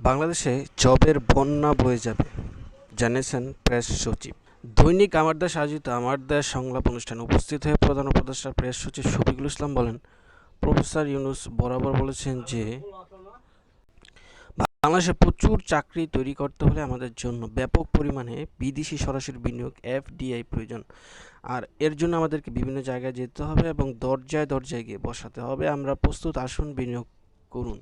বাংলাদেশে জবের বন্যা বয়ে যাবে, জানিয়েছেন প্রেস সচিব। দৈনিক আমার দেশ আয়োজিত আমার দেশ সংলাপ অনুষ্ঠানে উপস্থিত হয়ে প্রধান উপদেষ্টা প্রেস সচিব শফিকুল ইসলাম বলেন, প্রফেসর ইউনুস বরাবর বলেছেন যে, বাংলাদেশে প্রচুর চাকরি তৈরি করতে হলে আমাদের জন্য ব্যাপক পরিমাণে বিদেশি সরাসরি বিনিয়োগ এফডিআই প্রয়োজন। আর এর জন্য আমাদেরকে বিভিন্ন জায়গায় যেতে হবে এবং দরজায় দরজায় গিয়ে বসাতে হবে। আমরা প্রস্তুত, আসুন, বিনিয়োগ করুন।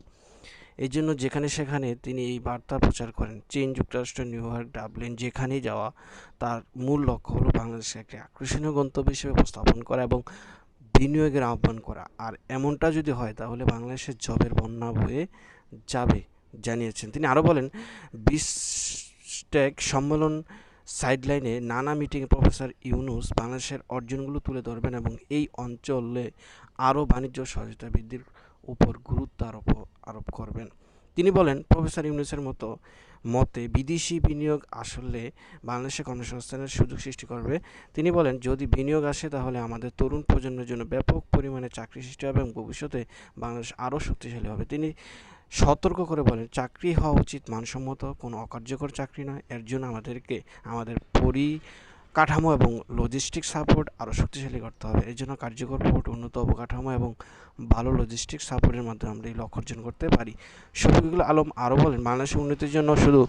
এই জন্য যেখানে সেখানে তিনি এই বার্তা প্রচার করেন, চীন যুক্তরাষ্ট্র, নিউ ইয়র্ক, ডাবলিন, যেখানেই যাওয়া, তার মূল লক্ষ্য হলো বাংলাদেশকে একটি আকর্ষণীয় গন্তব্য হিসেবে উপস্থাপন করা এবং বিনিয়োগের আহ্বান করা। আর এমনটা যদি হয়, তাহলে বাংলাদেশের জবের বন্যা বয়ে যাবে, জানিয়েছেন। তিনি আরও বলেন, বিসটেক সম্মেলন সাইডলাইনে নানা মিটিংয়ে প্রফেসর ইউনুস বাংলাদেশের অর্জনগুলো তুলে ধরবেন এবং এই অঞ্চলে আরও বাণিজ্য সহযোগিতা বৃদ্ধির উপর গুরুত্ব আরোপ করবেন। তিনি বলেন, প্রফেসর ইউনুসের মতো মতে বিদেশি বিনিয়োগ আসলে বাংলাদেশে কর্মসংস্থানের সুযোগ সৃষ্টি করবে। তিনি বলেন, যদি বিনিয়োগ আসে তাহলে আমাদের তরুণ প্রজন্মের জন্য ব্যাপক পরিমাণে চাকরি সৃষ্টি হবে এবং ভবিষ্যতে বাংলাদেশ আরও শক্তিশালী হবে। তিনি সতর্ক করে বলেন, চাকরি হওয়া উচিত মানসম্মত, কোনো অকার্যকর চাকরি নয়। এর জন্য আমাদেরকে, আমাদের পরিকাঠামো এবং লজিস্টিক সাপোর্ট আরও শক্তিশালী করতে হবে। এর জন্য কার্যকর পোর্ট উন্নত অবকাঠামো এবং ভালো লজিস্টিক সাপোর্টের মাধ্যমে আমরা এই লক্ষ্য অর্জন করতে পারি। শফিকুল আলম আরও বলেন, বাংলাদেশের উন্নতির জন্য শুধু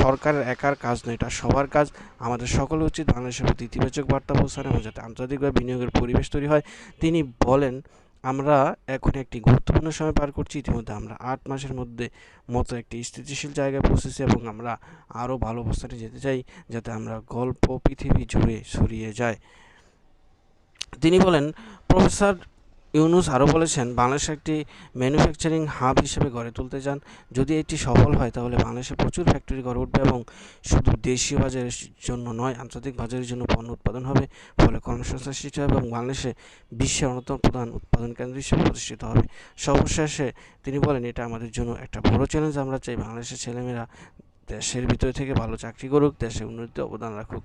সরকারের একার কাজ নয়, এটা সবার কাজ। আমাদের সকলে উচিত বাংলাদেশের প্রতি ইতিবাচক বার্তা পৌঁছানো এবং যাতে আন্তর্জাতিকভাবে বিনিয়োগের পরিবেশ তৈরি হয়। তিনি বলেন আমরা এখন একটি গুরুত্বপূর্ণ সময় পার করছি। ইতিমধ্যে আমরা আট মাসের মধ্যে মতো একটি স্থিতিশীল জায়গায় পৌঁছেছি এবং আমরা আরও ভালো অবস্থানে যেতে চাই, যাতে আমরা গল্প পৃথিবী জুড়ে ছড়িয়ে যায়। তিনি বলেন, প্রফেসর ইউনুস আরও বলেছেন, বাংলাদেশ একটি ম্যানুফ্যাকচারিং হাব হিসেবে গড়ে তুলতে চান। যদি এটি সফল হয়, তাহলে বাংলাদেশে প্রচুর ফ্যাক্টরি গড়ে উঠবে এবং শুধু দেশীয় বাজারের জন্য নয়, আন্তর্জাতিক বাজারের জন্য পণ্য উৎপাদন হবে, ফলে কর্মসংস্থান সৃষ্টি হবে এবং বাংলাদেশে বিশ্বের অন্যতম প্রধান উৎপাদন কেন্দ্র হিসেবে প্রতিষ্ঠিত হবে। সর্বশেষে তিনি বলেন, এটা আমাদের জন্য একটা বড় চ্যালেঞ্জ আমরা চাই বাংলাদেশের ছেলেমেয়েরা দেশের ভিতরে থেকে ভালো চাকরি করুক, দেশে উন্নতিতে অবদান রাখুক।